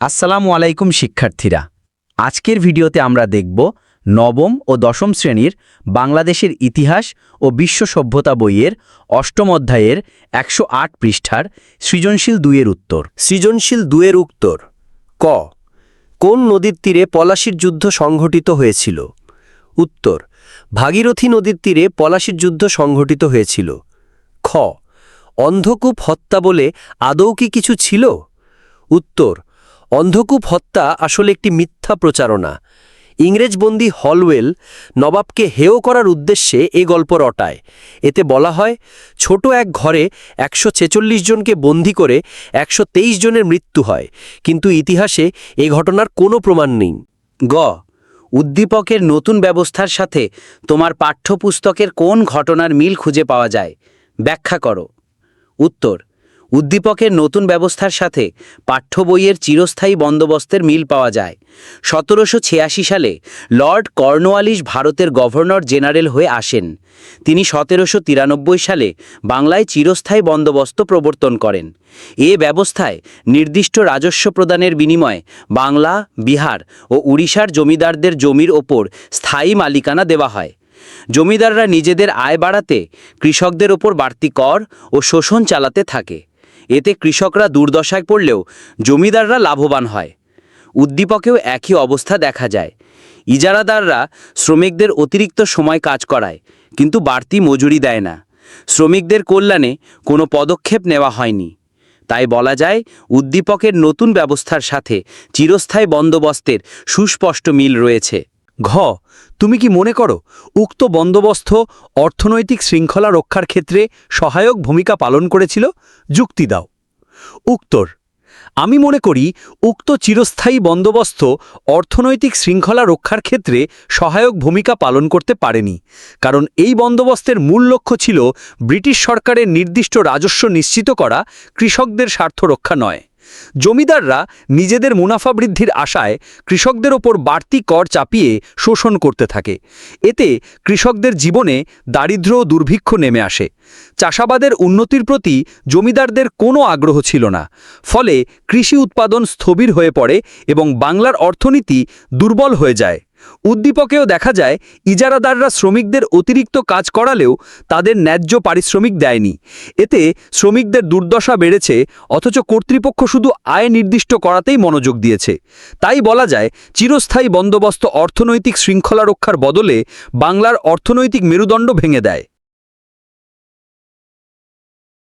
আসসালামু আলাইকুম শিক্ষার্থীরা। আজকের ভিডিওতে আমরা দেখব নবম ও দশম শ্রেণির বাংলাদেশের ইতিহাস ও বিশ্ব সভ্যতা বইয়ের অষ্টম অধ্যায়ের একশো আট পৃষ্ঠার সৃজনশীল দুইয়ের উত্তর। সৃজনশীল দুয়ের উত্তর, ক, কোন নদীর তীরে পলাশির যুদ্ধ সংঘটিত হয়েছিল? উত্তর, ভাগীরথী নদীর তীরে পলাশির যুদ্ধ সংঘটিত হয়েছিল। খ, অন্ধকূপ হত্যা বলে আদৌ কি কিছু ছিল? উত্তর অন্ধকূপ হত্যা আসলে একটি মিথ্যা প্রচারণা। ইংরেজবন্দি হলওয়েল নবাবকে হেয় করার উদ্দেশ্যে এ গল্প রটায়। এতে বলা হয়, ছোট এক ঘরে একশো ছেচল্লিশ জনকে বন্দি করে একশো তেইশ জনের মৃত্যু হয়, কিন্তু ইতিহাসে এ ঘটনার কোনো প্রমাণ নেই। গ, উদ্দীপকের নতুন ব্যবস্থার সাথে তোমার পাঠ্যপুস্তকের কোন ঘটনার মিল খুঁজে পাওয়া যায়? ব্যাখ্যা করো। উত্তর উদ্দীপকের নতুন ব্যবস্থার সাথে পাঠ্য বইয়ের চিরস্থায়ী বন্দোবস্তের মিল পাওয়া যায়। সতেরোশো ছিয়াশি সালে লর্ড কর্নওয়ালিস ভারতের গভর্নর জেনারেল হয়ে আসেন। তিনি সতেরোশো তিরানব্বই সালে বাংলায় চিরস্থায়ী বন্দোবস্ত প্রবর্তন করেন। এ ব্যবস্থায় নির্দিষ্ট রাজস্ব প্রদানের বিনিময়ে বাংলা, বিহার ও উড়িষ্যার জমিদারদের জমির ওপর স্থায়ী মালিকানা দেওয়া হয়। জমিদাররা নিজেদের আয় বাড়াতে কৃষকদের ওপর বাড়তি কর ও শোষণ চালাতে থাকে। এতে কৃষকরা দুর্দশায় পড়লেও জমিদাররা লাভবান হয়। উদ্দীপকেও একই অবস্থা দেখা যায়। ইজারাদাররা শ্রমিকদের অতিরিক্ত সময় কাজ করায়, কিন্তু বাড়তি মজুরি দেয় না। শ্রমিকদের কল্যাণে কোনো পদক্ষেপ নেওয়া হয়নি। তাই বলা যায়, উদ্দীপকের নতুন ব্যবস্থার সাথে চিরস্থায়ী বন্দোবস্তের সুস্পষ্ট মিল রয়েছে। ঘ, তুমি কি মনে করো, উক্ত বন্দোবস্ত অর্থনৈতিক শৃঙ্খলা রক্ষার ক্ষেত্রে সহায়ক ভূমিকা পালন করেছিল? যুক্তি দাও। উত্তর, আমি মনে করি উক্ত চিরস্থায়ী বন্দোবস্ত অর্থনৈতিক শৃঙ্খলা রক্ষার ক্ষেত্রে সহায়ক ভূমিকা পালন করতে পারেনি, কারণ এই বন্দোবস্তের মূল লক্ষ্য ছিল ব্রিটিশ সরকারের নির্দিষ্ট রাজস্ব নিশ্চিত করা, কৃষকদের স্বার্থ রক্ষা নয়। জমিদাররা নিজেদের মুনাফা বৃদ্ধির আশায় কৃষকদের ওপর বাড়তি কর চাপিয়ে শোষণ করতে থাকে। এতে কৃষকদের জীবনে দারিদ্র ও দুর্ভিক্ষ নেমে আসে। চাষাবাদের উন্নতির প্রতি জমিদারদের কোনো আগ্রহ ছিল না। ফলে কৃষি উৎপাদন স্থবির হয়ে পড়ে এবং বাংলার অর্থনীতি দুর্বল হয়ে যায়। উদ্দীপকেও দেখা যায়, ইজারাদাররা শ্রমিকদের অতিরিক্ত কাজ করালেও তাদের ন্যায্য পারিশ্রমিক দেয়নি। এতে শ্রমিকদের দুর্দশা বেড়েছে, অথচ কর্তৃপক্ষ শুধু আয় নির্দিষ্ট করাতেই মনোযোগ দিয়েছে। তাই বলা যায়, চিরস্থায়ী বন্দোবস্ত অর্থনৈতিক শৃঙ্খলা রক্ষার বদলে বাংলার অর্থনৈতিক মেরুদণ্ড ভেঙে দেয়।